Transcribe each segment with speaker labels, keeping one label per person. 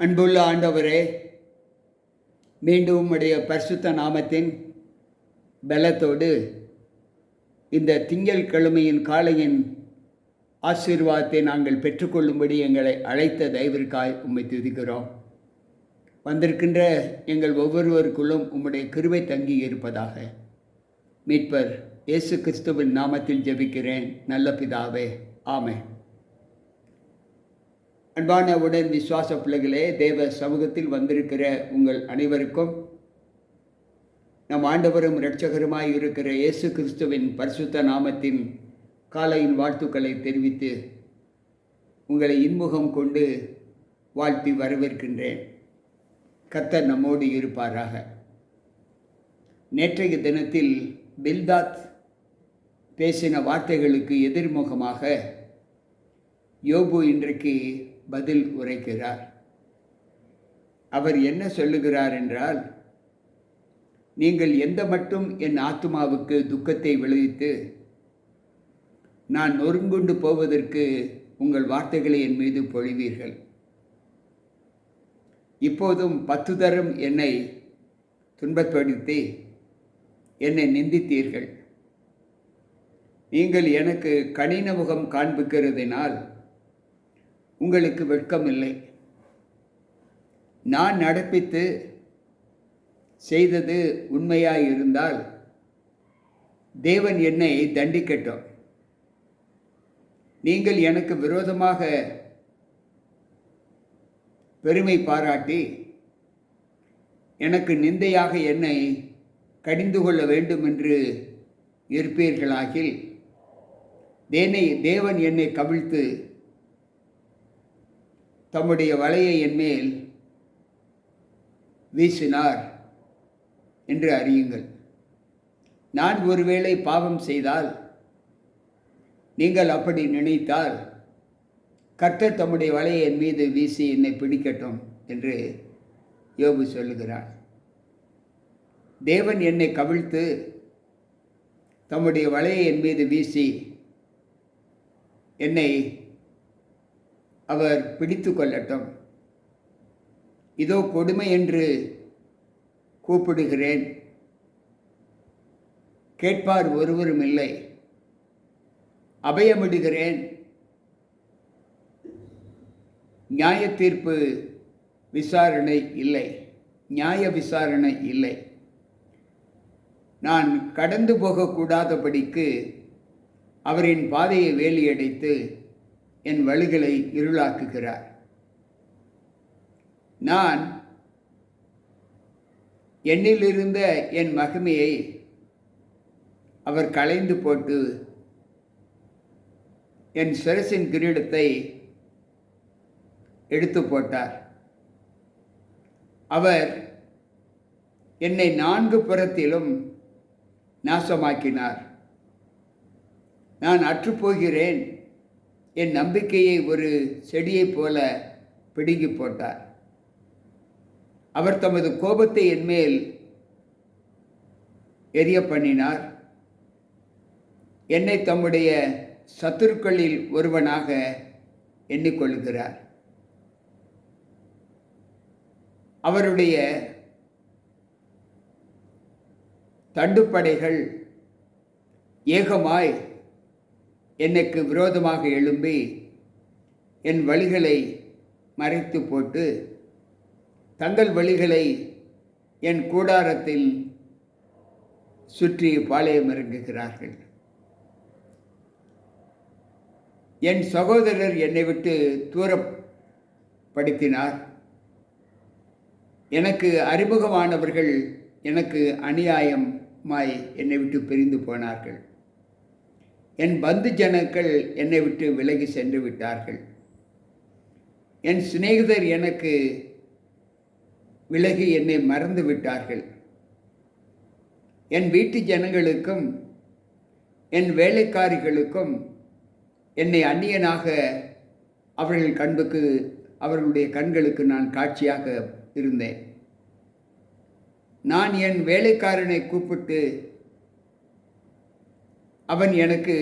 Speaker 1: அன்புள்ள ஆண்டவரே மீண்டும் உம்முடைய பரிசுத்த நாமத்தின் பலத்தோடு இந்த திங்கள் கிழமையின் காலையின் ஆசீர்வாதத்தை நாங்கள் பெற்றுக்கொள்ளும்படி எங்களை அழைத்த தயவிற்காய் உம்மை துதிக்கிறோம். வந்திருக்கின்ற எங்கள் ஒவ்வொருவருக்குள்ளும் உம்முடைய கிருபை தங்கி இருப்பதாக மீட்பர் இயேசு கிறிஸ்துவின் நாமத்தில் ஜெபிக்கிறேன். நல்ல பிதாவே ஆமென். அன்பான உடன் விசுவாச பிள்ளைகளே தேவ சமூகத்தில் வந்திருக்கிற உங்கள் அனைவருக்கும் நம் ஆண்டவரும் இரட்சகருமாய் இருக்கிற இயேசு கிறிஸ்துவின் பரிசுத்த நாமத்தின் காலையின் வாழ்த்துக்களை தெரிவித்து உங்களை இன்முகம் கொண்டு வாழ்த்தி வரவேற்கின்றேன். கத்தர் நம்மோடு இருப்பாராக. நேற்றைய தினத்தில் பில்தாத் பேசின வார்த்தைகளுக்கு எதிர்முகமாக யோபு இன்றைக்கு பதில் உரைக்கிறார். அவர் என்ன சொல்லுகிறார் என்றால் நீங்கள் எந்த மட்டும் என் ஆத்மாவுக்கு துக்கத்தை விளைவித்து நான் நொறுங்குண்டு போவதற்கு உங்கள் வார்த்தைகளை என் மீது பொழிவீர்கள். இப்போதும் பத்து தரம் என்னை துன்பப்படுத்தி என்னை நிந்தித்தீர்கள். நீங்கள் எனக்கு கனின முகம் காண்பிக்கிறதினால் உங்களுக்கு வெட்கமில்லை. நான் நடப்பித்து செய்தது உண்மையாக இருந்தால் தேவன் என்னை தண்டிக்கட்டும். நீங்கள் எனக்கு விரோதமாக பெருமை பாராட்டி எனக்கு நிந்தையாக என்னை கடிந்து கொள்ள வேண்டும் என்று இருப்பீர்களாகில் தேனை தேவன் என்னை கவிழ்த்து தம்முடைய வலையை என்மேல் வீசினார் என்று அறியுங்கள். நான் ஒருவேளை பாவம் செய்தால் நீங்கள் அப்படி நினைத்தால் கர்த்தர் தம்முடைய வலையை என் மீது வீசி என்னை பிடிக்கட்டும் என்று யோபு சொல்லுகிறார் தேவன் என்னை கவிழ்த்து தம்முடைய வலையை என் மீது வீசி என்னை அவர் பிடித்து கொள்ளட்டும். இதோ கொடுமை என்று கூப்பிடுகிறேன். கேட்பார் ஒருவரும் இல்லை. அபயமிடுகிறேன். நியாய தீர்ப்பு விசாரணை இல்லை. நியாய விசாரணை இல்லை. நான் கடந்து போகக்கூடாதபடிக்கு அவரின் பாதையை வேலியடைத்து என் வழிகளை இருளாக்குகிறார். நான் என்னிலிருந்த என் மகிமையை அவர் களைந்து போட்டு என் சிரசின் கிரீடத்தை எடுத்து போட்டார். அவர் என்னை நான்கு புறத்திலும் நாசமாக்கினார். நான் அற்றுப்போகிறேன். என் நம்பிக்கையை ஒரு செடியைப் போல பிடுங்கி போட்டார். அவர் தமது கோபத்தை என்மேல் எரிய பண்ணினார். என்னை தம்முடைய சத்துருக்களில் ஒருவனாக எண்ணிக்கொள்கிறார். அவருடைய தண்டுப்படைகள் ஏகமாய் எனக்கு விரோதமாக எழும்பி என் வழிகளை மறைத்து போட்டு தங்கள் வழிகளை என் கூடாரத்தில் சுற்றி பாளையம் இறங்குகிறார்கள். என் சகோதரர் என்னை விட்டு தூரப்படுத்தினார். எனக்கு அறிமுகமானவர்கள் எனக்கு அநியாயமாய் என்னை விட்டு பிரிந்து போனார்கள். என் பந்து ஜனங்கள் என்னை விட்டு விலகி சென்று விட்டார்கள். என் சிநேகிதர் எனக்கு விலகி என்னை மறந்து விட்டார்கள். என் வீட்டு ஜனங்களுக்கும் என் வேலைக்காரிகளுக்கும் என்னை அந்நியனாக அவர்கள் கண்புக்கு அவர்களுடைய கண்களுக்கு நான் காட்சியாக இருந்தேன். நான் என் வேலைக்காரனை கூப்பிட்டு அவன் எனக்கு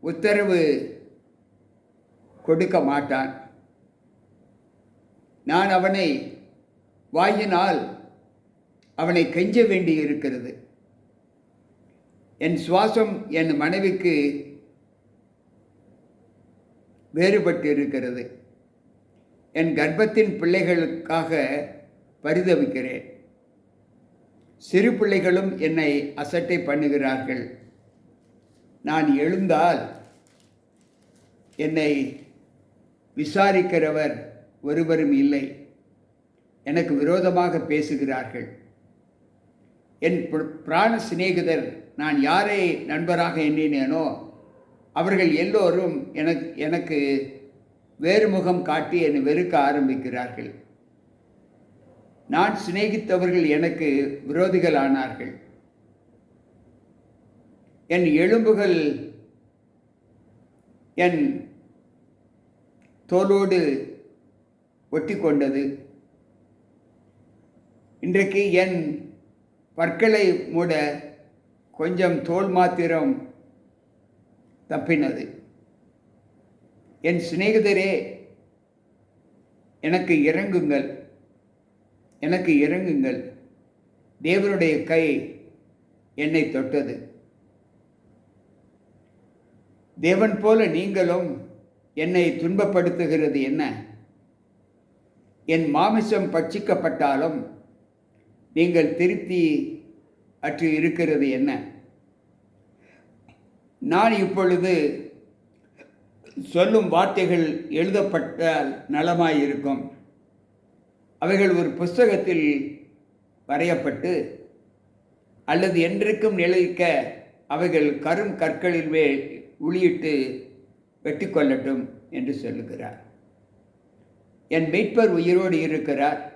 Speaker 1: உத்தரவு கொடுக்க மாட்டான். நான் அவனை வாயினால் அவனை கெஞ்ச வேண்டி இருக்கிறது என் சுவாசம் என் மனைவிக்கு வேறுபட்டு இருக்கிறது என் கர்ப்பத்தின் பிள்ளைகளுக்காக பரிதவிக்கிறேன். சிறு பிள்ளைகளும் என்னை அசட்டை பண்ணுகிறார்கள். நான் எழுந்தால் என்னை விசாரிக்கிறவர் ஒருவரும் இல்லை. எனக்கு விரோதமாக பேசுகிறார்கள். என் பிராண சிநேகிதர் நான் யாரை நண்பராக எண்ணினேனோ அவர்கள் எல்லோரும் எனக்கு எனக்கு வேறு முகம் காட்டி என்னை வெறுக்க ஆரம்பிக்கிறார்கள். நான் சிநேகித்தவர்கள் எனக்கு விரோதிகள் ஆனார்கள் என் எலும்புகள் என் தோலோடு ஒட்டி கொண்டது இன்றைக்கு என் பற்களை மூட கொஞ்சம் தோல் மாத்திரம் தப்பினது. என் சிநேகிதரே எனக்கு இறங்குங்கள். எனக்கு இறங்குங்கள். தேவனுடைய கை என்னை தொட்டது. தேவன் போல நீங்களும் என்னை துன்பப்படுத்துகிறது என்ன? என் மாமிசம் பட்சிக்கப்பட்டாலும் நீங்கள் திருப்தி அற்று இருக்கிறது என்ன? நான் இப்பொழுது சொல்லும் வார்த்தைகள் எழுதப்பட்டால் நலமாயிருக்கும். அவைகள் ஒரு புஸ்தகத்தில் வரையப்பட்டு அல்லது என்றைக்கும் நிலைக்க அவைகள் கரும் கற்களில் மேல் உளியிட்டு வெட்டி கொள்ளட்டும் என்று சொல்லுகிறார். என் மீட்பர் உயிரோடு இருக்கிறார்.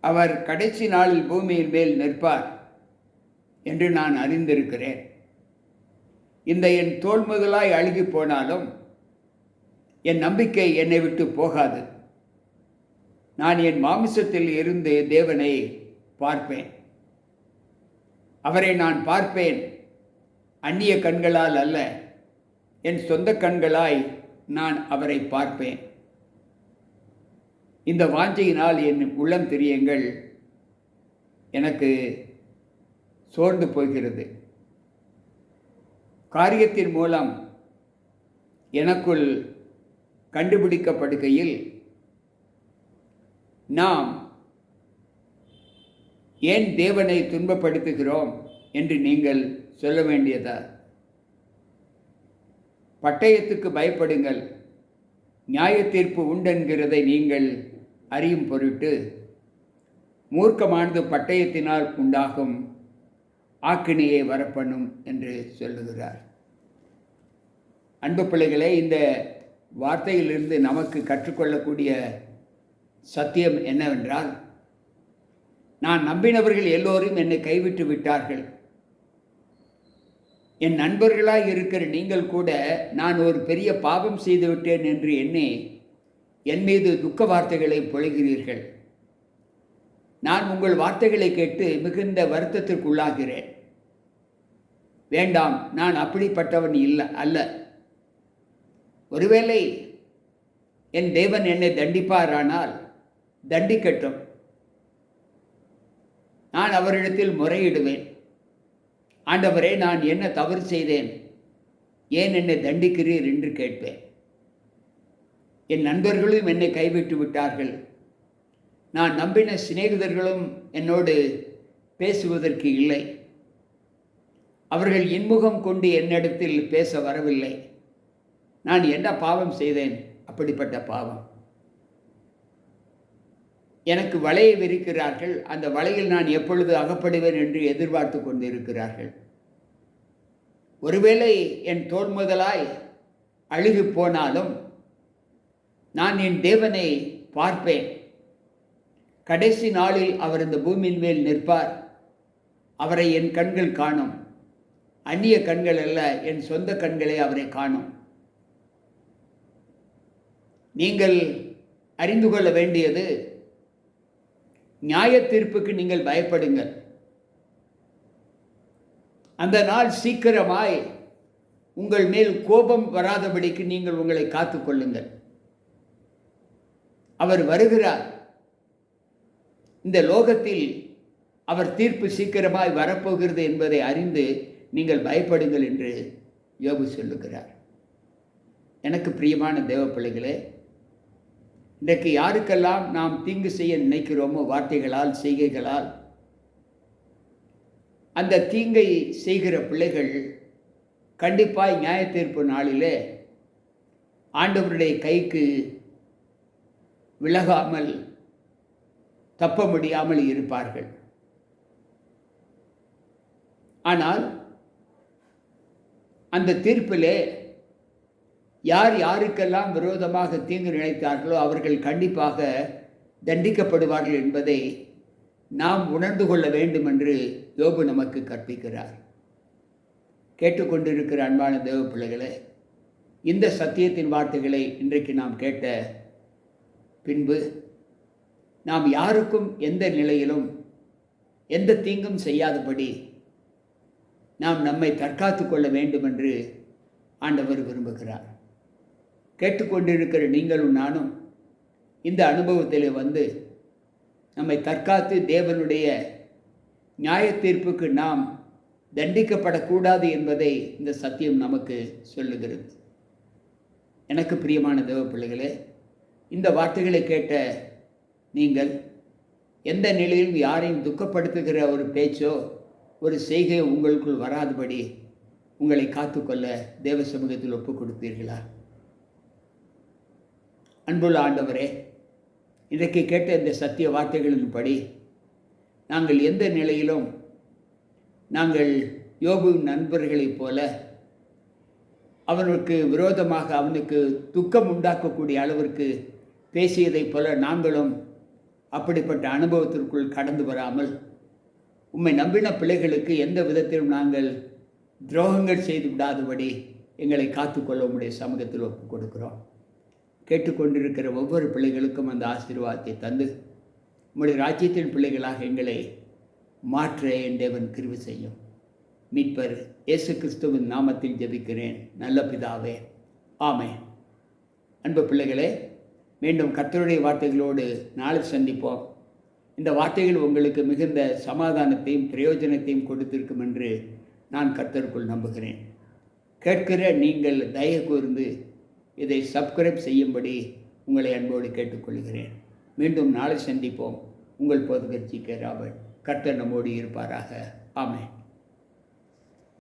Speaker 1: அவர் கடைசி நாளில் பூமியின் மேல் நிற்பார் என்று நான் அறிந்திருக்கிறேன். இந்த என் தோல் முதலாய் அழுகி போனாலும் என் நம்பிக்கை என்னை விட்டு போகாது. நான் என் மாமிசத்தில் இருந்து தேவனை பார்ப்பேன். அவரை நான் பார்ப்பேன். அந்நிய கண்களால் அல்ல என் சொந்த கண்களாய் நான் அவரை பார்ப்பேன். இந்த வாஞ்சையினால் என் உள்ளம் தெரியுங்கள். எனக்கு சோர்ந்து போகிறது. காரியத்தின் மூலம் எனக்குள் கண்டுபிடிக்கப்படுகையில் நாம் ஏன் தேவனை துன்பப்படுத்துகிறோம் என்று நீங்கள் சொல்ல வேண்டியதா? பட்டயத்துக்கு பயப்படுங்கள். நியாய தீர்ப்பு உண்டென்கிறதை நீங்கள் அறியும் பொருட்டு மூர்க்கமானது பட்டயத்தினால் உண்டாகும் ஆக்கினியை வரப்பண்ணும் என்று சொல்லுகிறார். அன்பு பிள்ளைகளே இந்த வார்த்தையிலிருந்து நமக்கு கற்றுக்கொள்ளக்கூடிய சத்தியம் என்னவென்றால் நான் நம்பினவர்கள் எல்லோரும் என்னை கைவிட்டு விட்டார்கள். என் நண்பர்களாக இருக்கிற நீங்கள் கூட நான் ஒரு பெரிய பாவம் செய்து விட்டேன் என்று எண்ணி என் மீது துக்க வார்த்தைகளை பொழுகிறீர்கள். நான் உங்கள் வார்த்தைகளை கேட்டு மிகுந்த வருத்தத்திற்குள்ளாகிறேன். வேண்டாம் நான் அப்படிப்பட்டவன் இல்லை அல்ல. ஒருவேளை என் தேவன் என்னை தண்டிப்பாரானால் தண்டிக்கட்டும். நான் அவரிடத்தில் முறையிடுவேன். ஆண்டவரே நான் என்ன தவறு செய்தேன்? ஏன் என்னை தண்டிக்கிறீர் என்று கேட்பேன். என் நண்பர்களும் என்னை கைவிட்டு விட்டார்கள். நான் நம்பின சிநேகிதர்களும் என்னோடு பேசுவதற்கு இல்லை. அவர்கள் இன்முகம் கொண்டு என்னிடத்தில் பேச வரவில்லை. நான் என்ன பாவம் செய்தேன்? அப்படிப்பட்ட பாவம். எனக்கு வலையை விரிக்கிறார்கள் அந்த வலையில் நான் எப்பொழுது அகப்படுவேன் என்று எதிர்பார்த்து கொண்டிருக்கிறார்கள். ஒருவேளை என் தோல் முதலாய் அழுகி போனாலும் நான் என் தேவனை பார்ப்பேன். கடைசி நாளில் அவர் இந்த பூமியின் மேல் நிற்பார். அவரை என் கண்கள் காணும். அந்நிய கண்கள் அல்ல என் சொந்த கண்களை அவரை காணும். நீங்கள் அறிந்து கொள்ள வேண்டியது நியாய தீர்ப்புக்கு நீங்கள் பயப்படுங்கள். அந்த நாள் சீக்கிரமாய் உங்கள் மேல் கோபம் வராதபடிக்கு நீங்கள் உங்களை காத்துக்கொள்ளுங்கள் அவர் வருகிறார். இந்த லோகத்தில் அவர் தீர்ப்பு சீக்கிரமாய் வரப்போகிறது என்பதை அறிந்து நீங்கள் பயப்படுங்கள் என்று யோபு சொல்லுகிறார். எனக்கு பிரியமான தேவ பிள்ளைகளே இன்றைக்கு யாருக்கெல்லாம் நாம் தீங்கு செய்ய நினைக்கிறோமோ வார்த்தைகளால் செய்கைகளால் அந்த தீங்கை செய்கிற பிள்ளைகள் கண்டிப்பாக நியாய தீர்ப்பு நாளிலே ஆண்டவருடைய கைக்கு விலகாமல் தப்ப முடியாமல் இருப்பார்கள். ஆனால் அந்த தீர்ப்பிலே யார் யாருக்கெல்லாம் விரோதமாக தீங்கு நினைத்தார்களோ அவர்கள் கண்டிப்பாக தண்டிக்கப்படுவார்கள் என்பதை நாம் உணர்ந்து கொள்ள வேண்டும் என்று யோபு நமக்கு கற்பிக்கிறார். கேட்டுக்கொண்டிருக்கிற அன்பான தேவ பிள்ளைகளே இந்த சத்தியத்தின் வார்த்தைகளை இன்றைக்கு நாம் கேட்ட பின்பு நாம் யாருக்கும் எந்த நிலையிலும் எந்த தீங்கும் செய்யாதபடி நாம் நம்மை தற்காத்து கொள்ள வேண்டும் என்று ஆண்டவர் விரும்புகிறார். கேட்டுக்கொண்டிருக்கிற நீங்களும் நானும் இந்த அனுபவத்தில் வந்து நம்மை தற்காத்து தேவனுடைய நியாய தீர்ப்புக்கு நாம் தண்டிக்கப்படக்கூடாது என்பதை இந்த சத்தியம் நமக்கு சொல்லுகிறது. எனக்கு பிரியமான தேவ பிள்ளைகளே இந்த வார்த்தைகளை கேட்ட நீங்கள் எந்த நிலையிலும் யாரையும் துக்கப்படுத்துகிற ஒரு பேச்சோ ஒரு செய்கை உங்களுக்குள் வராதபடி உங்களை காத்துக்கொள்ள தேவ சமூகத்தில் ஒப்புக் கொடுப்பீர்களா அன்புள்ள ஆண்டவரே இன்றைக்கு கேட்ட இந்த சத்திய வார்த்தைகளின்படி நாங்கள் எந்த நிலையிலும் நாங்கள் யோபு நண்பர்களைப் போல அவனுக்கு விரோதமாக அவனுக்கு துக்கம் உண்டாக்கக்கூடிய அளவிற்கு பேசியதைப் போல நாங்களும் அப்படிப்பட்ட அனுபவத்திற்குள் கடந்து வராமல் உம்மை நம்பின பிள்ளைகளுக்கு எந்த விதத்திலும் நாங்கள் துரோகங்கள் செய்து விடாதபடி எங்களை காத்துக்கொள்ள உம்முடைய சமூகத்தில் ஒப்புக் கொடுக்கிறோம் கேட்டுக்கொண்டிருக்கிற ஒவ்வொரு பிள்ளைகளுக்கும் அந்த ஆசீர்வாதத்தை தந்து உங்களுடைய ராஜ்யத்தின் பிள்ளைகளாக எங்களை மாற்ற என் தேவன் கிருவி செய்யும். மீட்பர் இயேசு கிறிஸ்துவின் நாமத்தில் ஜெபிக்கிறேன். நல்ல பிதாவே. ஆமே அன்பு பிள்ளைகளே மீண்டும் கத்தருடைய வார்த்தைகளோடு நாளை சந்திப்போம். இந்த வார்த்தைகள் உங்களுக்கு மிகுந்த சமாதானத்தையும் பிரயோஜனத்தையும் கொடுத்திருக்கும் என்று நான் கர்த்தருக்குள் நம்புகிறேன். கேட்கிற நீங்கள் தயவு கூர்ந்து இதை சப்ஸ்கிரைப் செய்யும்படி உங்களை அன்போடு கேட்டுக்கொள்கிறேன். மீண்டும் நாளை சந்திப்போம். உங்கள் போதுகட்சி கே ராபர்ட். கர்த்தர் நம்மோடு இருப்பாராக. ஆமேன்.